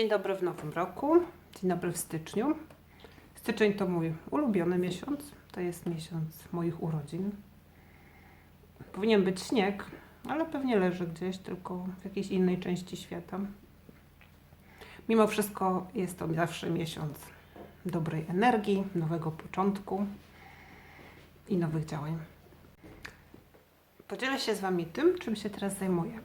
Dzień dobry w nowym roku. Dzień dobry w styczniu. Styczeń to mój ulubiony miesiąc. To jest miesiąc moich urodzin. Powinien być śnieg, ale pewnie leży gdzieś, tylko w jakiejś innej części świata. Mimo wszystko jest to zawsze miesiąc dobrej energii, nowego początku i nowych działań. Podzielę się z Wami tym, czym się teraz zajmuję.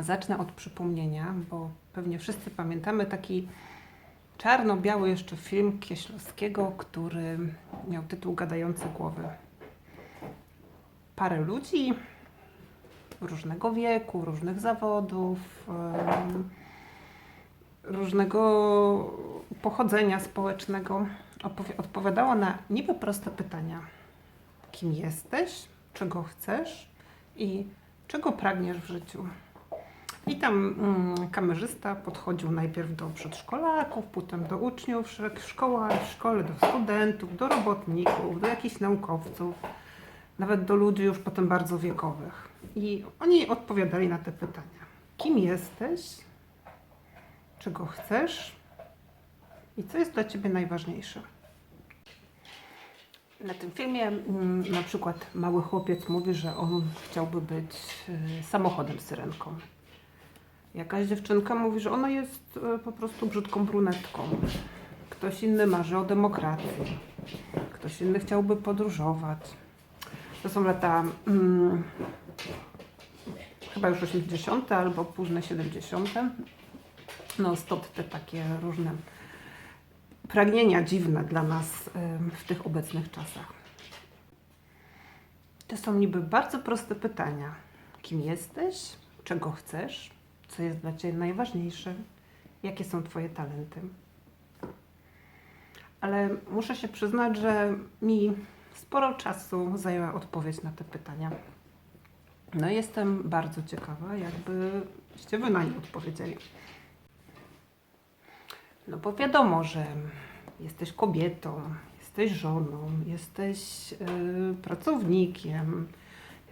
Zacznę od przypomnienia, bo pewnie wszyscy pamiętamy taki czarno-biały jeszcze film Kieślowskiego, który miał tytuł Gadające głowy. Parę ludzi różnego wieku, różnych zawodów, różnego pochodzenia społecznego odpowiadało na niby proste pytania. Kim jesteś? Czego chcesz? I czego pragniesz w życiu? I tam mm, kamerzysta podchodził najpierw do przedszkolaków, potem do uczniów w w szkole, do studentów, do robotników, do jakichś naukowców, nawet do ludzi już potem bardzo wiekowych. I oni odpowiadali na te pytania. Kim jesteś? Czego chcesz? I co jest dla Ciebie najważniejsze? Na tym filmie mm, na przykład mały chłopiec mówi, że on chciałby być y, samochodem syrenką. Jakaś dziewczynka mówi, że ona jest e, po prostu brzydką brunetką. Ktoś inny marzy o demokracji. Ktoś inny chciałby podróżować. To są lata mm, chyba już 80. albo późne 70. No stąd te takie różne pragnienia dziwne dla nas w tych obecnych czasach. To są niby bardzo proste pytania. Kim jesteś? Czego chcesz? Co jest dla Ciebie najważniejsze? Jakie są Twoje talenty? Ale muszę się przyznać, że mi sporo czasu zajęła odpowiedź na te pytania. No i jestem bardzo ciekawa, jakbyście Wy na nie odpowiedzieli. No bo wiadomo, że jesteś kobietą, jesteś żoną, jesteś yy, pracownikiem,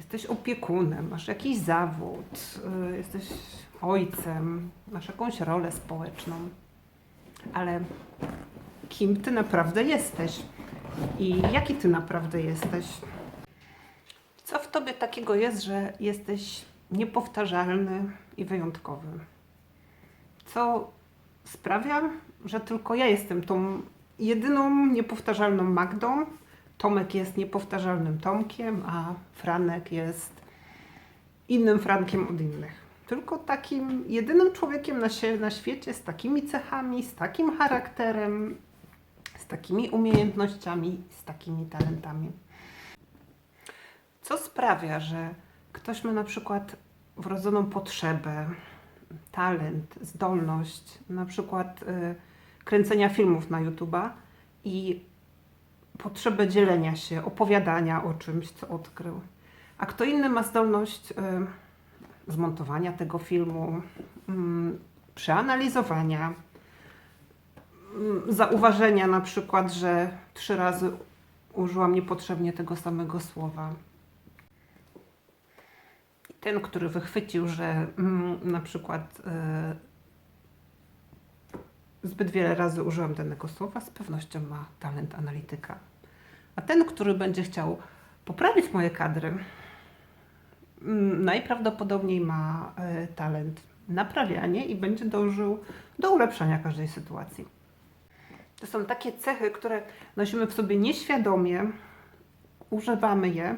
jesteś opiekunem, masz jakiś zawód, yy, jesteś ojcem, masz jakąś rolę społeczną. Ale kim ty naprawdę jesteś? I jaki ty naprawdę jesteś? Co w tobie takiego jest, że jesteś niepowtarzalny i wyjątkowy? Co sprawia, że tylko ja jestem tą jedyną niepowtarzalną Magdą. Tomek jest niepowtarzalnym Tomkiem, a Franek jest innym Frankiem od innych. Tylko takim jedynym człowiekiem na, się, na świecie z takimi cechami, z takim charakterem, z takimi umiejętnościami, z takimi talentami. Co sprawia, że ktoś ma na przykład wrodzoną potrzebę, talent, zdolność, na przykład y, kręcenia filmów na YouTube'a i potrzebę dzielenia się, opowiadania o czymś, co odkrył. A kto inny ma zdolność y, zmontowania tego filmu, mm, przeanalizowania, mm, zauważenia na przykład, że trzy razy użyłam niepotrzebnie tego samego słowa. Ten, który wychwycił, że mm, na przykład y, zbyt wiele razy użyłam danego słowa, z pewnością ma talent analityka. A ten, który będzie chciał poprawić moje kadry, mm, najprawdopodobniej ma y, talent naprawiania i będzie dążył do ulepszania każdej sytuacji. To są takie cechy, które nosimy w sobie nieświadomie, używamy je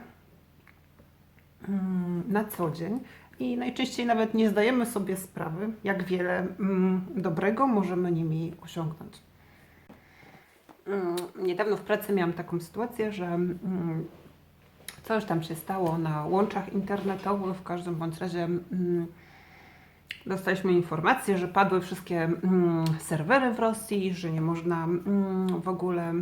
mm, na co dzień i najczęściej nawet nie zdajemy sobie sprawy, jak wiele mm, dobrego możemy nimi osiągnąć. Mm, Niedawno w pracy miałam taką sytuację, że mm, coś tam się stało na łączach internetowych, w każdym bądź razie mm, dostaliśmy informację, że padły wszystkie serwery w Rosji, że nie można w ogóle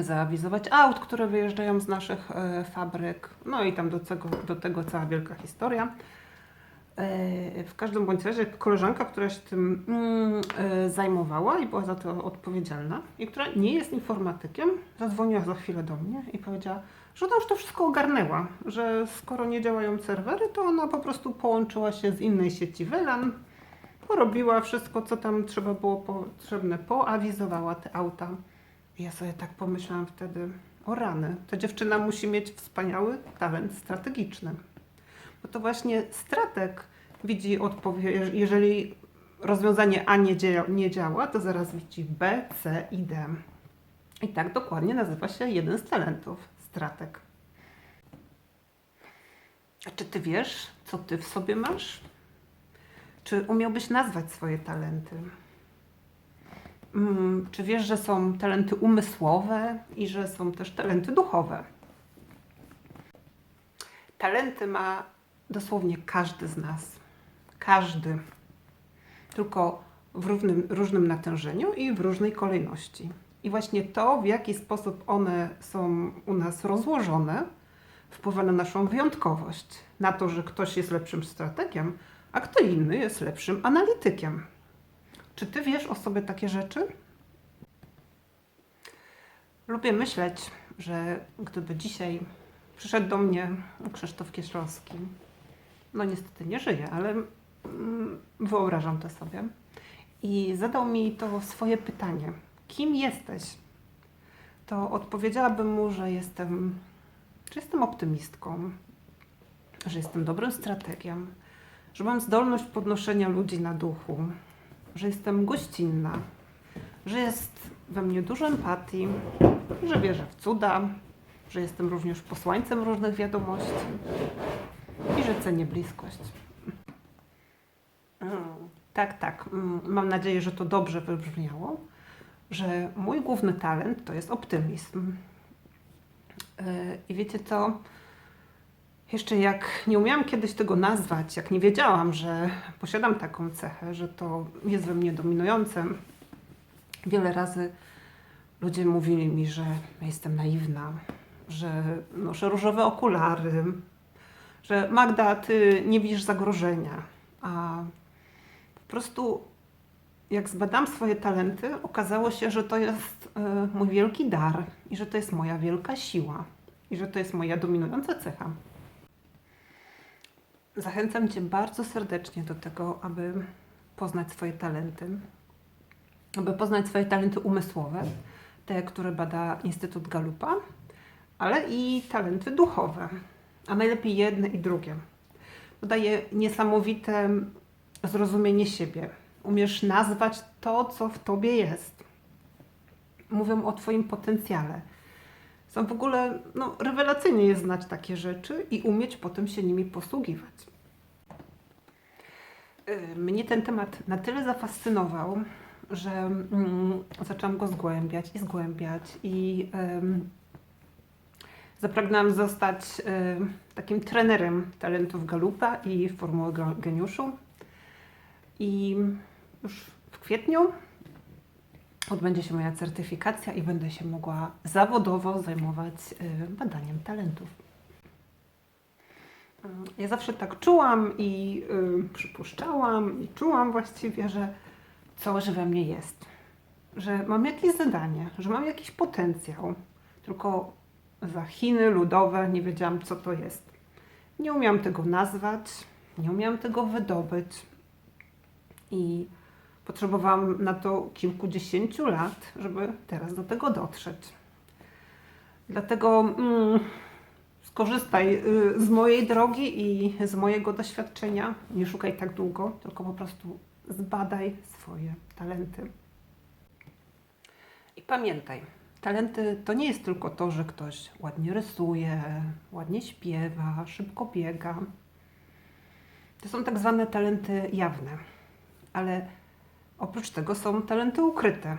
zaawizować aut, które wyjeżdżają z naszych e, fabryk. No i tam do tego, do tego cała wielka historia. E, W każdym bądź razie koleżanka, która się tym mm, e, zajmowała i była za to odpowiedzialna i która nie jest informatykiem, zadzwoniła za chwilę do mnie i powiedziała, że ona już to wszystko ogarnęła, że skoro nie działają serwery, to ona po prostu połączyła się z innej sieci WLAN porobiła wszystko, co tam trzeba było potrzebne, poawizowała te auta. I ja sobie tak pomyślałam wtedy, o rany, ta dziewczyna musi mieć wspaniały talent strategiczny. To właśnie strateg widzi odpowiedź, jeżeli rozwiązanie A nie, dzia- nie działa, to zaraz widzi B, C i D. I tak dokładnie nazywa się jeden z talentów strateg. A czy ty wiesz, co ty w sobie masz? Czy umiałbyś nazwać swoje talenty? Mm, Czy wiesz, że są talenty umysłowe i że są też talenty duchowe? Talenty ma dosłownie każdy z nas. Każdy. Tylko w równym, różnym natężeniu i w różnej kolejności. I właśnie to, w jaki sposób one są u nas rozłożone, wpływa na naszą wyjątkowość. Na to, że ktoś jest lepszym strategiem, a kto inny jest lepszym analitykiem. Czy ty wiesz o sobie takie rzeczy? Lubię myśleć, że gdyby dzisiaj przyszedł do mnie Krzysztof Kieślowski, no niestety nie żyje, ale mm, wyobrażam to sobie, i zadał mi to swoje pytanie: kim jesteś? To odpowiedziałabym mu, że jestem, że jestem optymistką, że jestem dobrym strategiem, że mam zdolność podnoszenia ludzi na duchu, że jestem gościnna, że jest we mnie dużo empatii, że wierzę w cuda, że jestem również posłańcem różnych wiadomości że cenię bliskość. Tak, tak. Mm, Mam nadzieję, że to dobrze wybrzmiało, że mój główny talent to jest optymizm. Yy, I wiecie co? Jeszcze jak nie umiałam kiedyś tego nazwać, jak nie wiedziałam, że posiadam taką cechę, że to jest we mnie dominujące, wiele razy ludzie mówili mi, że jestem naiwna, że noszę różowe okulary, że Magda, ty nie widzisz zagrożenia. A po prostu jak zbadam swoje talenty, okazało się, że to jest e, mój wielki dar i że to jest moja wielka siła i że to jest moja dominująca cecha. Zachęcam Cię bardzo serdecznie do tego, aby poznać swoje talenty, aby poznać swoje talenty umysłowe, te, które bada Instytut Galupa, ale i talenty duchowe, a najlepiej jedne i drugie. To daje niesamowite zrozumienie siebie. Umiesz nazwać to, co w Tobie jest. Mówią o Twoim potencjale. Są w ogóle, no, rewelacyjnie jest znać takie rzeczy i umieć potem się nimi posługiwać. Y, Mnie ten temat na tyle zafascynował, że mm, zaczęłam go zgłębiać i zgłębiać i em, zapragnęłam zostać em, takim trenerem talentów Galupa i Formuły Ge- Geniuszu. I już w kwietniu odbędzie się moja certyfikacja i będę się mogła zawodowo zajmować y, badaniem talentów. Y, Ja zawsze tak czułam i y, przypuszczałam i czułam właściwie, że coś we mnie jest. Że mam jakieś zadanie, że mam jakiś potencjał. Tylko za Chiny ludowe nie wiedziałam, co to jest. Nie umiałam tego nazwać, nie umiałam tego wydobyć. I potrzebowałam na to kilkudziesięciu lat, żeby teraz do tego dotrzeć. Dlatego mm, skorzystaj y, z mojej drogi i z mojego doświadczenia. Nie szukaj tak długo, tylko po prostu zbadaj swoje talenty. I pamiętaj, talenty to nie jest tylko to, że ktoś ładnie rysuje, ładnie śpiewa, szybko biega. To są tak zwane talenty jawne, ale oprócz tego są talenty ukryte.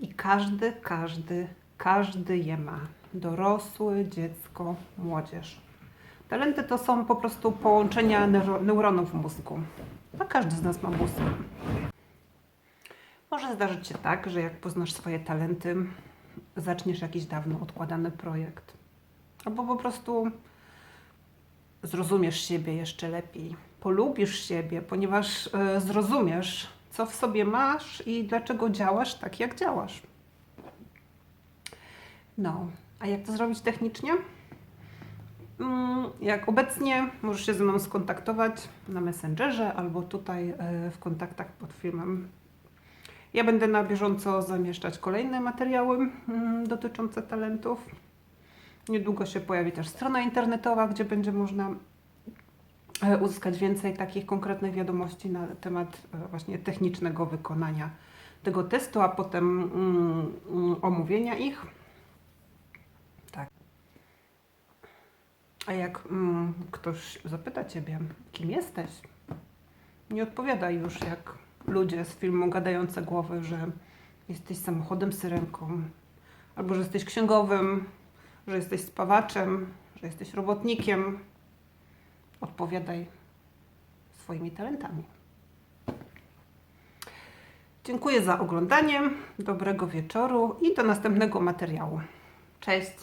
I każdy, każdy, każdy je ma. Dorosły, dziecko, młodzież. Talenty to są po prostu połączenia neuro- neuronów w mózgu. A każdy z nas ma mózg. Może zdarzyć się tak, że jak poznasz swoje talenty, zaczniesz jakiś dawno odkładany projekt. Albo po prostu zrozumiesz siebie jeszcze lepiej. Polubisz siebie, ponieważ e, zrozumiesz, co w sobie masz i dlaczego działasz tak, jak działasz. No, a jak to zrobić technicznie? Mm, Jak obecnie możesz się ze mną skontaktować na Messengerze albo tutaj e, w kontaktach pod filmem. Ja będę na bieżąco zamieszczać kolejne materiały mm, dotyczące talentów. Niedługo się pojawi też strona internetowa, gdzie będzie można e, uzyskać więcej takich konkretnych wiadomości na temat e, właśnie technicznego wykonania tego testu, a potem mm, mm, omówienia ich. Tak. A jak mm, ktoś zapyta Ciebie, kim jesteś, nie odpowiadaj już jak ludzie z filmu Gadające Głowy, że jesteś samochodem syrenką, albo że jesteś księgowym, że jesteś spawaczem, że jesteś robotnikiem. Odpowiadaj swoimi talentami. Dziękuję za oglądanie, dobrego wieczoru i do następnego materiału. Cześć!